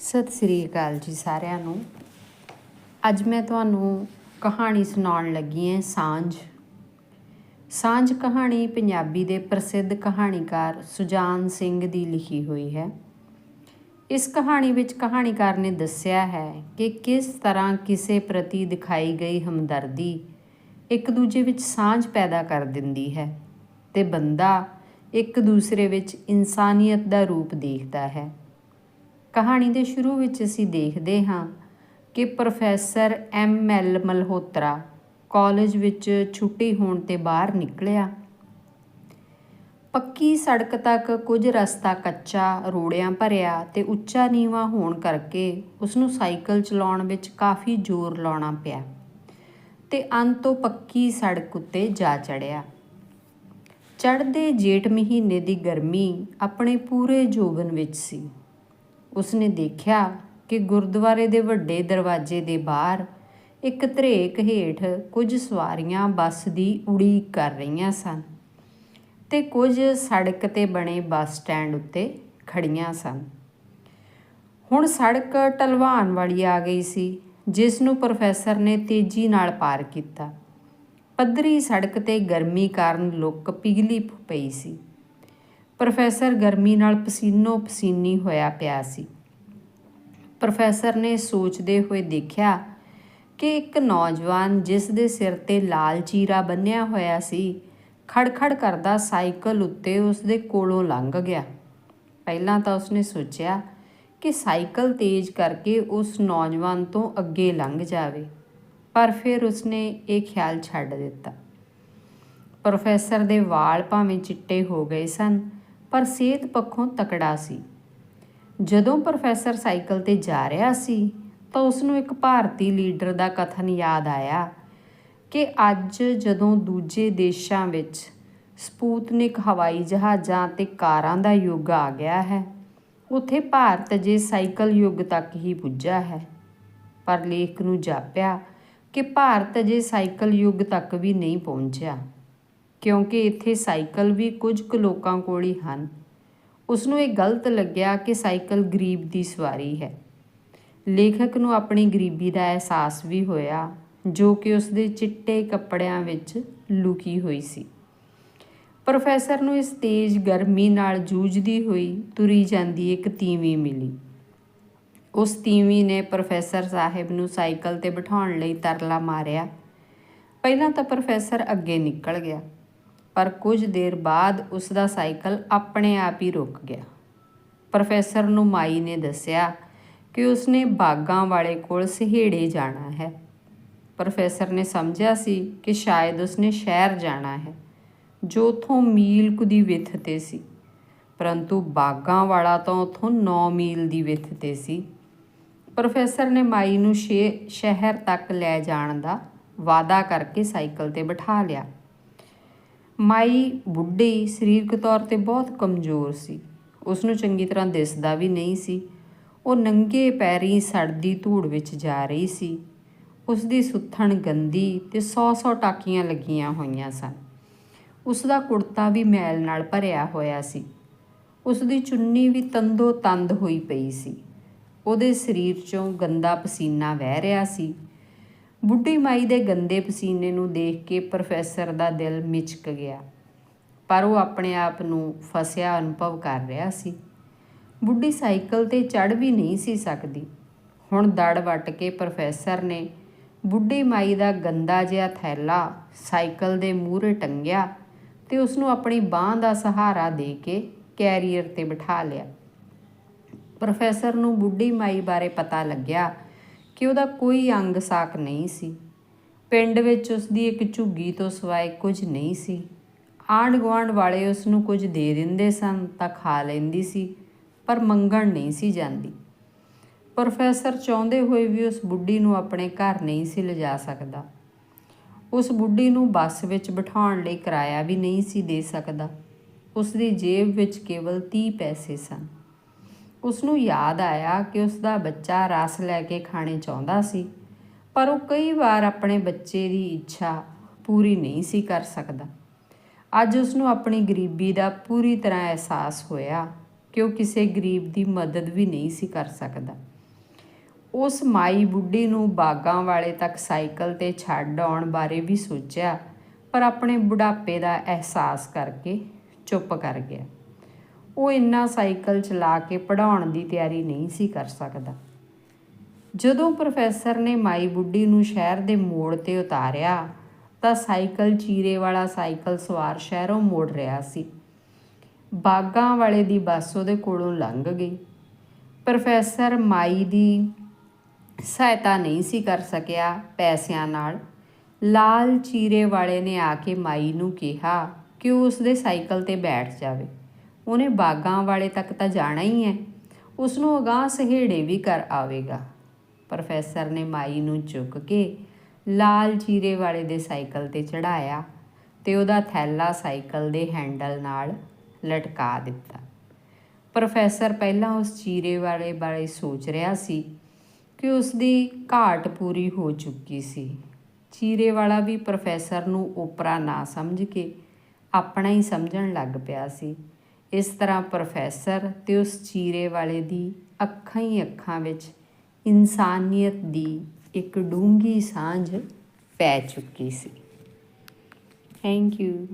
ਸਤਿ ਸ੍ਰੀ ਅਕਾਲ ਜੀ ਸਾਰਿਆਂ ਨੂੰ। ਅੱਜ ਮੈਂ ਤੁਹਾਨੂੰ ਕਹਾਣੀ ਸੁਣਾਉਣ ਲੱਗੀ ਹਾਂ ਸਾਂਝ। ਸਾਂਝ ਕਹਾਣੀ ਪੰਜਾਬੀ ਦੇ ਪ੍ਰਸਿੱਧ ਕਹਾਣੀਕਾਰ ਸੁਜਾਨ ਸਿੰਘ ਦੀ ਲਿਖੀ ਹੋਈ ਹੈ। ਇਸ ਕਹਾਣੀ ਵਿੱਚ ਕਹਾਣੀਕਾਰ ਨੇ ਦੱਸਿਆ ਹੈ ਕਿ ਕਿਸ ਤਰ੍ਹਾਂ ਕਿਸੇ ਪ੍ਰਤੀ ਦਿਖਾਈ ਗਈ ਹਮਦਰਦੀ ਇੱਕ ਦੂਜੇ ਵਿੱਚ ਸਾਂਝ ਪੈਦਾ ਕਰ ਦਿੰਦੀ ਹੈ ਤੇ ਬੰਦਾ ਇੱਕ ਦੂਸਰੇ ਵਿੱਚ ਇਨਸਾਨੀਅਤ ਦਾ ਰੂਪ ਦੇਖਦਾ ਹੈ। ਕਹਾਣੀ ਦੇ ਸ਼ੁਰੂ ਵਿੱਚ ਅਸੀਂ ਦੇਖਦੇ ਹਾਂ ਕਿ professor M L Malhotra college ਵਿੱਚ ਛੁੱਟੀ ਹੋਣ ਤੇ ਬਾਹਰ ਨਿਕਲਿਆ। ਪੱਕੀ ਸੜਕ ਤੱਕ ਕੁਝ ਰਸਤਾ ਕੱਚਾ ਰੋੜਿਆਂ ਭਰਿਆ ਤੇ ਉੱਚਾ ਨੀਵਾ ਹੋਣ ਕਰਕੇ ਉਸ ਨੂੰ ਸਾਈਕਲ ਚਲਾਉਣ ਵਿੱਚ ਕਾਫੀ ਜ਼ੋਰ ਲਾਉਣਾ ਪਿਆ ਤੇ ਅੰਤ ਤੋਂ ਪੱਕੀ ਸੜਕ ਉੱਤੇ ਜਾ ਚੜਿਆ। ਚੜ੍ਹਦੇ ਜੇਠ ਮਹੀਨੇ ਦੀ ਗਰਮੀ ਆਪਣੇ ਪੂਰੇ ਜੋਬਨ ਵਿੱਚ ਸੀ। ਉਸਨੇ ਦੇਖਿਆ ਕਿ ਗੁਰਦੁਆਰੇ ਦੇ ਵੱਡੇ ਦਰਵਾਜ਼ੇ ਦੇ ਬਾਹਰ ਇੱਕ ਧਰੇਕ ਹੇਠ ਕੁਝ ਸਵਾਰੀਆਂ ਬੱਸ ਦੀ ਉਡੀਕ ਕਰ ਰਹੀਆਂ ਸਨ ਤੇ ਕੁਝ ਸੜਕ ਤੇ ਬਣੇ ਬੱਸ ਸਟੈਂਡ ਉੱਤੇ ਖੜੀਆਂ ਸਨ। ਹੁਣ ਸੜਕ ਟਲਵਾਨ ਵਾਲੀ ਆ ਗਈ ਸੀ, ਜਿਸ ਨੂੰ ਪ੍ਰੋਫੈਸਰ ਨੇ ਤੇਜ਼ੀ ਨਾਲ ਪਾਰ ਕੀਤਾ। ਪੱਧਰੀ ਸੜਕ ਤੇ ਗਰਮੀ ਕਾਰਨ ਲੁੱਕ ਪਿਘਲੀ ਪਈ ਸੀ। ਪ੍ਰੋਫੈਸਰ ਗਰਮੀ ਨਾਲ ਪਸੀਨੋ ਪਸੀਨੀ ਹੋਇਆ ਪਿਆ ਸੀ। ਪ੍ਰੋਫੈਸਰ ਨੇ ਸੋਚਦੇ ਹੋਏ ਦੇਖਿਆ ਕਿ ਇੱਕ ਨੌਜਵਾਨ ਜਿਸ ਦੇ ਸਿਰ ਤੇ ਲਾਲ ਚੀਰਾ ਬੰਨਿਆ ਹੋਇਆ ਸੀ, ਖੜਖੜ ਕਰਦਾ ਸਾਈਕਲ ਉੱਤੇ ਉਸ ਦੇ ਕੋਲੋਂ ਲੰਘ ਗਿਆ। ਪਹਿਲਾਂ ਤਾਂ ਉਸਨੇ ਸੋਚਿਆ ਕਿ ਸਾਈਕਲ ਤੇਜ਼ ਕਰਕੇ ਉਸ ਨੌਜਵਾਨ ਤੋਂ ਅੱਗੇ ਲੰਘ ਜਾਵੇ, ਪਰ ਫਿਰ ਉਸਨੇ ਇਹ ਖਿਆਲ ਛੱਡ ਦਿੱਤਾ। ਪ੍ਰੋਫੈਸਰ ਦੇ ਵਾਲ ਭਾਵੇਂ ਚਿੱਟੇ ਹੋ ਗਏ ਸਨ ਪਰ ਸਿਹਤ ਪੱਖੋਂ ਤਕੜਾ ਸੀ। ਜਦੋਂ ਪ੍ਰੋਫੈਸਰ ਸਾਈਕਲ ਤੇ ਜਾ ਰਿਹਾ ਸੀ, ਤਾਂ ਉਸ ਨੂੰ ਇੱਕ ਭਾਰਤੀ ਲੀਡਰ ਦਾ ਕਥਨ ਯਾਦ ਆਇਆ ਕਿ ਅੱਜ ਜਦੋਂ ਦੂਜੇ ਦੇਸ਼ਾਂ ਵਿੱਚ ਸਪੂਤਨਿਕ ਹਵਾਈ ਜਹਾਜ਼ਾਂ ਤੇ ਕਾਰਾਂ ਦਾ ਯੁੱਗ ਆ ਗਿਆ ਹੈ, ਉੱਥੇ ਭਾਰਤ ਜੇ ਸਾਈਕਲ ਯੁੱਗ ਤੱਕ ਹੀ ਪੁੱਜਾ ਹੈ। ਪਰ ਲੇਖ ਨੂੰ ਜਾਪਿਆ ਕਿ ਭਾਰਤ ਜੇ ਸਾਈਕਲ ਯੁੱਗ ਤੱਕ ਵੀ ਨਹੀਂ ਪਹੁੰਚਿਆ। ਕਿਉਂਕਿ ਇੱਥੇ ਸਾਈਕਲ ਵੀ ਕੁਝ ਕੁ ਲੋਕਾਂ ਕੋਲ ਹੀ ਹਨ। ਉਸ ਨੂੰ ਇਹ ਗਲਤ ਲੱਗਿਆ ਕਿ ਸਾਈਕਲ ਗਰੀਬ ਦੀ ਸਵਾਰੀ ਹੈ। ਲੇਖਕ ਨੂੰ ਆਪਣੀ ਗਰੀਬੀ ਦਾ ਅਹਿਸਾਸ ਵੀ ਹੋਇਆ, ਜੋ ਕਿ ਉਸ ਦੇ ਚਿੱਟੇ ਕੱਪੜਿਆਂ ਵਿੱਚ ਲੁਕੀ ਹੋਈ ਸੀ। ਪ੍ਰੋਫੈਸਰ ਨੂੰ ਇਸ ਤੇਜ਼ ਗਰਮੀ ਨਾਲ ਜੂਝਦੀ ਹੋਈ ਤੁਰੀ ਜਾਂਦੀ ਇੱਕ ਤੀਵੀਂ ਮਿਲੀ। ਉਸ ਤੀਵੀਂ ਨੇ ਪ੍ਰੋਫੈਸਰ ਸਾਹਿਬ ਨੂੰ ਸਾਈਕਲ ਤੇ ਬਿਠਾਉਣ ਲਈ ਤਰਲਾ ਮਾਰਿਆ। ਪਹਿਲਾਂ ਤਾਂ ਪ੍ਰੋਫੈਸਰ ਅੱਗੇ ਨਿਕਲ ਗਿਆ। ਪਰ ਕੁਝ ਦੇਰ ਬਾਅਦ ਉਸ ਦਾ ਸਾਈਕਲ ਆਪਣੇ ਆਪ ਹੀ ਰੁਕ ਗਿਆ। ਪ੍ਰੋਫੈਸਰ ਨੂੰ ਮਾਈ ਨੇ ਦੱਸਿਆ ਕਿ ਉਸਨੇ ਬਾਗਾਂ ਵਾਲੇ ਕੋਲ ਸਹੇੜੇ ਜਾਣਾ ਹੈ। ਪ੍ਰੋਫੈਸਰ ਨੇ ਸਮਝਿਆ ਸੀ ਕਿ ਸ਼ਾਇਦ ਉਸਨੇ ਸ਼ਹਿਰ ਜਾਣਾ ਹੈ, ਜੋ ਉਥੋਂ ਮੀਲ ਕੁ ਦੀ ਵਿੱਥ ਤੇ ਸੀ। ਪਰੰਤੂ ਬਾਗਾਂ ਵਾਲਾ ਤਾਂ ਉਥੋਂ 9 ਮੀਲ ਦੀ ਵਿੱਥ ਤੇ ਸੀ। ਪ੍ਰੋਫੈਸਰ ਨੇ ਮਾਈ ਨੂੰ ਸ਼ਹਿਰ ਤੱਕ ਲੈ ਜਾਣ ਦਾ ਵਾਅਦਾ ਕਰਕੇ ਸਾਈਕਲ ਤੇ ਬਿਠਾ ਲਿਆ। ਮਾਈ ਬੁੱਢੀ ਸਰੀਰਕ ਤੌਰ ਤੇ ਬਹੁਤ ਕਮਜ਼ੋਰ ਸੀ। ਉਸ ਨੂੰ ਚੰਗੀ ਤਰ੍ਹਾਂ ਦਿਸਦਾ ਵੀ ਨਹੀਂ ਸੀ। ਉਹ ਨੰਗੇ ਪੈਰੀ ਸੜਦੀ ਧੂੜ ਵਿੱਚ ਜਾ ਰਹੀ ਸੀ। ਉਸ ਦੀ ਸੁੱਥਣ ਗੰਦੀ ਤੇ ਸੌ-ਸੌ ਟਾਕੀਆਂ ਲੱਗੀਆਂ ਹੋਈਆਂ ਸਨ। ਉਸ ਦਾ ਕੁੜਤਾ ਵੀ ਮੈਲ ਨਾਲ ਭਰਿਆ ਹੋਇਆ ਸੀ। ਉਸ ਦੀ ਚੁੰਨੀ ਵੀ ਤੰਦੋ ਤੰਦ ਹੋਈ ਪਈ ਸੀ। ਉਹਦੇ ਸਰੀਰ 'ਚੋਂ ਗੰਦਾ ਪਸੀਨਾ ਵਹਿ ਰਿਹਾ ਸੀ। ਬੁੱਢੀ ਮਾਈ ਦੇ ਗੰਦੇ ਪਸੀਨੇ ਨੂੰ ਦੇਖ ਕੇ ਪ੍ਰੋਫੈਸਰ ਦਾ ਦਿਲ ਮਿਚਕ ਗਿਆ। ਪਰ ਉਹ ਆਪਣੇ ਆਪ ਨੂੰ ਫਸਿਆ ਅਨੁਭਵ ਕਰ ਰਿਹਾ ਸੀ। ਬੁੱਢੀ ਸਾਈਕਲ ਤੇ ਚੜ ਵੀ ਨਹੀਂ ਸੀ ਸਕਦੀ। ਹੁਣ ਦੜ ਵੱਟ ਕੇ ਪ੍ਰੋਫੈਸਰ ਨੇ ਬੁੱਢੀ ਮਾਈ ਦਾ ਗੰਦਾ ਜਿਹਾ ਥੈਲਾ ਸਾਈਕਲ ਦੇ ਮੂਹਰੇ ਟੰਗਿਆ ਤੇ ਉਸ ਨੂੰ ਆਪਣੀ ਬਾਹ ਦਾ ਸਹਾਰਾ ਦੇ ਕੇ ਕੈਰੀਅਰ ਤੇ ਬਿਠਾ ਲਿਆ। ਪ੍ਰੋਫੈਸਰ ਨੂੰ ਬੁੱਢੀ ਮਾਈ ਬਾਰੇ ਪਤਾ ਲੱਗਿਆ ਕਿ ਉਹਦਾ ਕੋਈ ਅੰਗ ਸਾਕ ਨਹੀਂ ਸੀ। ਪਿੰਡ ਵਿੱਚ ਉਸ ਦੀ ਇੱਕ ਝੁੱਗੀ ਤੋਂ ਸਿਵਾਏ ਕੁਝ ਨਹੀਂ ਸੀ। ਆਂਢ ਗੁਆਂਢ ਵਾਲੇ ਉਸ ਨੂੰ ਕੁਝ ਦੇ ਦਿੰਦੇ ਸਨ ਤਾਂ ਖਾ ਲੈਂਦੀ ਸੀ, ਪਰ ਮੰਗਣ ਨਹੀਂ ਸੀ ਜਾਂਦੀ। ਪ੍ਰੋਫੈਸਰ ਚਾਹੁੰਦੇ ਹੋਏ ਵੀ ਉਸ ਬੁੱਢੀ ਨੂੰ ਆਪਣੇ ਘਰ ਨਹੀਂ ਸੀ ਲਿਜਾ ਸਕਦਾ। ਉਸ ਬੁੱਢੀ ਨੂੰ ਬੱਸ ਵਿੱਚ ਬਿਠਾਉਣ ਲਈ ਕਿਰਾਇਆ ਵੀ ਨਹੀਂ ਸੀ ਦੇ ਸਕਦਾ। ਉਸ ਦੀ ਜੇਬ ਵਿੱਚ ਕੇਵਲ 30 ਪੈਸੇ ਸਨ। ਉਸ ਨੂੰ ਯਾਦ ਆਇਆ ਕਿ ਉਸ ਦਾ ਬੱਚਾ ਰਸ ਲੈ ਕੇ ਖਾਣੇ ਚਾਹੁੰਦਾ ਸੀ, ਪਰ ਉਹ ਕਈ ਵਾਰ ਆਪਣੇ ਬੱਚੇ ਦੀ ਇੱਛਾ ਪੂਰੀ ਨਹੀਂ ਸੀ ਕਰ ਸਕਦਾ। ਅੱਜ ਉਸ ਨੂੰ ਆਪਣੀ ਗਰੀਬੀ ਦਾ ਪੂਰੀ ਤਰ੍ਹਾਂ ਅਹਿਸਾਸ ਹੋਇਆ ਕਿ ਉਹ ਕਿਸੇ ਗਰੀਬ ਦੀ ਮਦਦ ਵੀ ਨਹੀਂ ਸੀ ਕਰ ਸਕਦਾ। ਉਸ ਮਾਈ ਬੁੱਢੀ ਨੂੰ ਬਾਗਾਂ ਵਾਲੇ ਤੱਕ ਸਾਈਕਲ ਤੇ ਛੱਡ ਆਉਣ ਬਾਰੇ ਵੀ ਸੋਚਿਆ, ਪਰ ਆਪਣੇ ਬੁਢਾਪੇ ਦਾ ਅਹਿਸਾਸ ਕਰਕੇ ਚੁੱਪ ਕਰ ਗਿਆ। ਉਹ ਇੰਨਾ ਸਾਈਕਲ ਚਲਾ ਕੇ ਪੜਾਉਣ ਦੀ ਤਿਆਰੀ ਨਹੀਂ ਸੀ ਕਰ ਸਕਦਾ। ਜਦੋਂ ਪ੍ਰੋਫੈਸਰ ਨੇ ਮਾਈ ਬੁੱਢੀ ਨੂੰ ਸ਼ਹਿਰ ਦੇ ਮੋੜ ਤੇ ਉਤਾਰਿਆ, ਤਾਂ ਸਾਈਕਲ ਚੀਰੇ ਵਾਲਾ ਸਾਈਕਲ ਸਵਾਰ ਸ਼ਹਿਰੋਂ ਮੋੜ ਰਿਹਾ ਸੀ। ਬਾਗਾਂ ਵਾਲੇ ਦੀ ਬੱਸ ਉਹਦੇ ਕੋਲੋਂ ਲੰਘ ਗਈ। ਪ੍ਰੋਫੈਸਰ ਮਾਈ ਦੀ ਸਹਾਇਤਾ ਨਹੀਂ ਸੀ ਕਰ ਸਕਿਆ ਪੈਸਿਆਂ ਨਾਲ। ਲਾਲ ਚੀਰੇ ਵਾਲੇ ਨੇ ਆ ਕੇ ਮਾਈ ਨੂੰ ਕਿਹਾ ਕਿ ਉਹ ਉਸਦੇ ਸਾਈਕਲ ਤੇ ਬੈਠ ਜਾਵੇ। ਉਹਨੇ ਬਾਗਾਂ ਵਾਲੇ ਤੱਕ ਤਾਂ ਜਾਣਾ ਹੀ ਹੈ। ਉਸ ਨੂੰ ਅਗਾਂਹ ਸਹੇੜੇ ਵੀ ਕਰ ਆਵੇਗਾ। ਪ੍ਰੋਫੈਸਰ ਨੇ ਮਾਈ ਨੂੰ ਚੁੱਕ ਕੇ ਲਾਲ ਚੀਰੇ ਵਾਲੇ ਦੇ ਸਾਈਕਲ ਤੇ ਚੜਾਇਆ ਤੇ ਉਹਦਾ ਥੈਲਾ ਸਾਈਕਲ ਦੇ ਹੈਂਡਲ ਨਾਲ ਲਟਕਾ ਦਿੱਤਾ। ਪ੍ਰੋਫੈਸਰ ਪਹਿਲਾਂ ਉਸ ਚੀਰੇ ਵਾਲੇ ਬਾਰੇ ਸੋਚ ਰਿਹਾ ਸੀ ਕਿ ਉਸ ਦੀ ਘਾਟ ਪੂਰੀ ਹੋ ਚੁੱਕੀ ਸੀ। ਚੀਰੇ ਵਾਲਾ ਵੀ ਪ੍ਰੋਫੈਸਰ ਨੂੰ ਓਪਰਾ ਨਾ ਸਮਝ ਕੇ ਆਪਣਾ ਹੀ ਸਮਝਣ ਲੱਗ ਪਿਆ ਸੀ। ਇਸ ਤਰ੍ਹਾਂ ਪ੍ਰੋਫੈਸਰ ਤੇ ਉਸ ਚੀਰੇ ਵਾਲੇ ਦੀ ਅੱਖਾਂ ਹੀ ਅੱਖਾਂ ਵਿੱਚ ਇਨਸਾਨੀਅਤ ਦੀ ਇੱਕ ਡੂੰਘੀ ਸਾਂਝ ਪੈ ਚੁੱਕੀ ਸੀ। Thank you